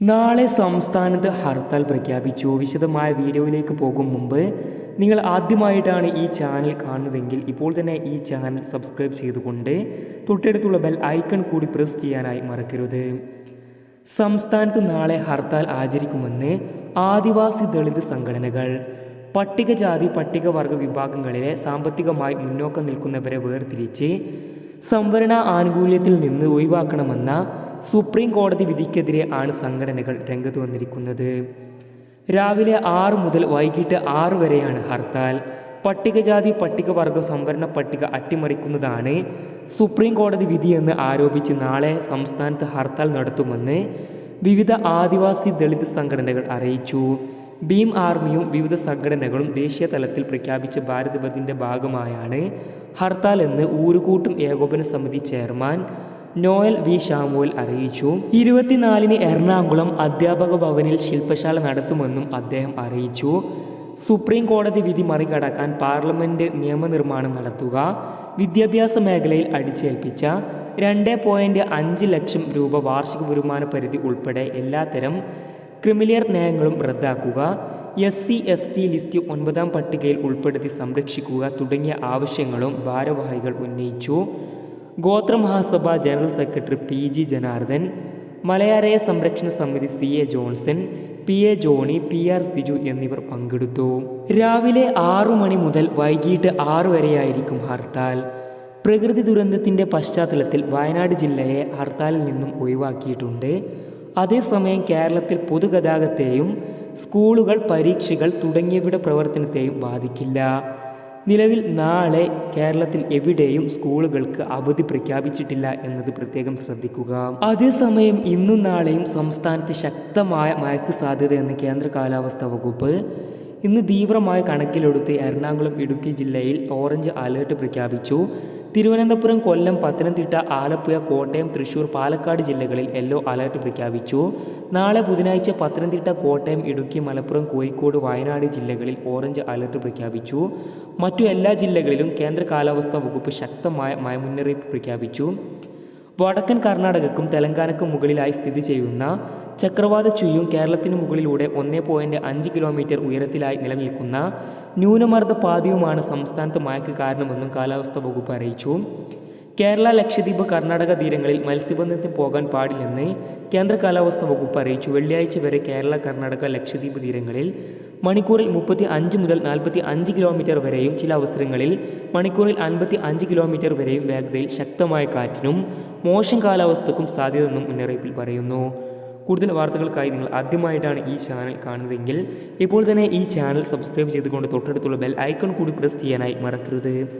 നാളെ സംസ്ഥാനത്ത് ഹർത്താൽ പ്രഖ്യാപിച്ചു. വിശദമായ വീഡിയോയിലേക്ക് പോകും മുമ്പ് നിങ്ങൾ ആദ്യമായിട്ടാണ് ഈ ചാനൽ കാണുന്നതെങ്കിൽ ഇപ്പോൾ തന്നെ ഈ ചാനൽ സബ്സ്ക്രൈബ് ചെയ്തുകൊണ്ട് തൊട്ടടുത്തുള്ള ബെൽ ഐക്കൺ കൂടി പ്രസ് ചെയ്യാനായി മറക്കരുത്. സംസ്ഥാനത്ത് നാളെ ഹർത്താൽ ആചരിക്കുമെന്ന് ആദിവാസി ദളിത് സംഘടനകൾ. പട്ടികജാതി പട്ടികവർഗ വിഭാഗങ്ങളിലെ സാമ്പത്തികമായി മുന്നോക്കം നിൽക്കുന്നവരെ വേർതിരിച്ച് സംവരണ ആനുകൂല്യത്തിൽ നിന്ന് ഒഴിവാക്കണമെന്ന സുപ്രീം കോടതി വിധിക്കെതിരെ ആണ് സംഘടനകൾ രംഗത്ത് വന്നിരിക്കുന്നത്. രാവിലെ ആറ് മുതൽ വൈകിട്ട് ആറ് വരെയാണ് ഹർത്താൽ. പട്ടികജാതി പട്ടികവർഗ സംവരണ പട്ടിക അട്ടിമറിക്കുന്നതാണ് സുപ്രീം കോടതി വിധിയെന്ന് ആരോപിച്ച് നാളെ സംസ്ഥാനത്ത് ഹർത്താൽ നടത്തുമെന്ന് വിവിധ ആദിവാസി ദളിത് സംഘടനകൾ അറിയിച്ചു. ഭീം ആർമിയും വിവിധ സംഘടനകളും ദേശീയ തലത്തിൽ പ്രഖ്യാപിച്ച ഭാരത് ബന്ദിന്റെ ഭാഗമായാണ് ഹർത്താൽ എന്ന് ഊരുകൂട്ടും ഏകോപന സമിതി ചെയർമാൻ നോയൽ വി. ഷാമുവൽ അറിയിച്ചു. ഇരുപത്തിനാലിന് എറണാകുളം അധ്യാപക ഭവനിൽ ശില്പശാല നടത്തുമെന്നും അദ്ദേഹം അറിയിച്ചു. സുപ്രീം കോടതി വിധി മറികടക്കാൻ പാർലമെന്റ് നിയമനിർമ്മാണം നടത്തുക വിദ്യാഭ്യാസ മേഖലയിൽ അടിച്ചേൽപ്പിച്ച രണ്ട് പോയിന്റ് അഞ്ച് ലക്ഷം രൂപ വാർഷിക വരുമാന പരിധി ഉൾപ്പെടെ എല്ലാത്തരം ക്രിമിലിയർ നയങ്ങളും റദ്ദാക്കുക S C S T list ഒൻപതാം പട്ടികയിൽ ഉൾപ്പെടുത്തി സംരക്ഷിക്കുക തുടങ്ങിയ ആവശ്യങ്ങളും ഭാരവാഹികൾ ഉന്നയിച്ചു. Gothramahasabha general secretary P G Janardhan Malayaraya സംരക്ഷണ സമിതി C A Johnson P A Johny P R Siju എന്നിവർ പങ്കെടുത്തു. രാവിലെ ആറു മണി മുതൽ വൈകിട്ട് ആറു വരെയായിരിക്കും ഹർത്താൽ. പ്രകൃതി ദുരന്തത്തിന്റെ പശ്ചാത്തലത്തിൽ വയനാട് ജില്ലയെ ഹർത്താലിൽ നിന്നും ഒഴിവാക്കിയിട്ടുണ്ട്. അതേസമയം കേരളത്തിൽ പൊതുഗതാഗത്തെയും സ്കൂളുകൾ പരീക്ഷകൾ തുടങ്ങിയവയുടെ പ്രവർത്തനത്തെയും ബാധിക്കില്ല. നിലവിൽ നാളെ കേരളത്തിൽ എവിടെയും സ്കൂളുകൾക്ക് അവധി പ്രഖ്യാപിച്ചിട്ടില്ല എന്നത് പ്രത്യേകം ശ്രദ്ധിക്കുക. അതേസമയം ഇന്നും നാളെയും സംസ്ഥാനത്ത് ശക്തമായ മഴയ്ക്ക് സാധ്യതയെന്ന് കേന്ദ്ര കാലാവസ്ഥാ വകുപ്പ് ഇന്ന് തീവ്രമായ കണക്കിലെടുത്ത് എറണാകുളം ഇടുക്കി ജില്ലയിൽ ഓറഞ്ച് അലേർട്ട് പ്രഖ്യാപിച്ചു. തിരുവനന്തപുരം കൊല്ലം പത്തനംതിട്ട ആലപ്പുഴ കോട്ടയം തൃശൂർ പാലക്കാട് ജില്ലകളിൽ യെല്ലോ അലർട്ട് പ്രഖ്യാപിച്ചു. നാളെ ബുധനാഴ്ച പത്തനംതിട്ട കോട്ടയം ഇടുക്കി മലപ്പുറം കോഴിക്കോട് വയനാട് ജില്ലകളിൽ ഓറഞ്ച് അലർട്ട് പ്രഖ്യാപിച്ചു. മറ്റു എല്ലാ ജില്ലകളിലും കേന്ദ്ര കാലാവസ്ഥാ വകുപ്പ് ശക്തമായ മയമുന്നറിയിപ്പ് പ്രഖ്യാപിച്ചു. വടക്കൻ കർണാടകക്കും തെലങ്കാനക്കും മുകളിലായി സ്ഥിതി ചെയ്യുന്ന ചക്രവാത ചുയ്യും കേരളത്തിന് മുകളിലൂടെ ഒന്നേ പോയിന്റ് അഞ്ച് കിലോമീറ്റർ ഉയരത്തിലായി നിലനിൽക്കുന്ന ന്യൂനമർദ്ദ പാതയുമാണ് സംസ്ഥാനത്ത് മഴയ്ക്ക് കാരണമെന്നും കാലാവസ്ഥാ വകുപ്പ് അറിയിച്ചു. കേരള ലക്ഷദ്വീപ് കർണാടക തീരങ്ങളിൽ മത്സ്യബന്ധനത്തിന് പോകാൻ പാടില്ലെന്ന് കേന്ദ്ര കാലാവസ്ഥാ വകുപ്പ് അറിയിച്ചു. വെള്ളിയാഴ്ച വരെ കേരള കർണാടക ലക്ഷദ്വീപ് തീരങ്ങളിൽ മണിക്കൂറിൽ മുപ്പത്തി അഞ്ച് മുതൽ നാൽപ്പത്തി അഞ്ച് കിലോമീറ്റർ വരെയും ചില അവസരങ്ങളിൽ മണിക്കൂറിൽ അൻപത്തി അഞ്ച് കിലോമീറ്റർ വരെയും വേഗതയിൽ ശക്തമായ കാറ്റിനും മോശം കാലാവസ്ഥക്കും സാധ്യതയെന്നും മുന്നറിയിപ്പിൽ പറയുന്നു. കൂടുതൽ വാർത്തകൾക്കായി നിങ്ങൾ ആദ്യമായിട്ടാണ് ഈ ചാനൽ കാണുന്നതെങ്കിൽ ഇപ്പോൾ തന്നെ ഈ ചാനൽ സബ്സ്ക്രൈബ് ചെയ്തുകൊണ്ട് തൊട്ടടുത്തുള്ള ബെൽ ഐക്കൺ കൂടി പ്രസ് ചെയ്യാനായി മറക്കരുത്.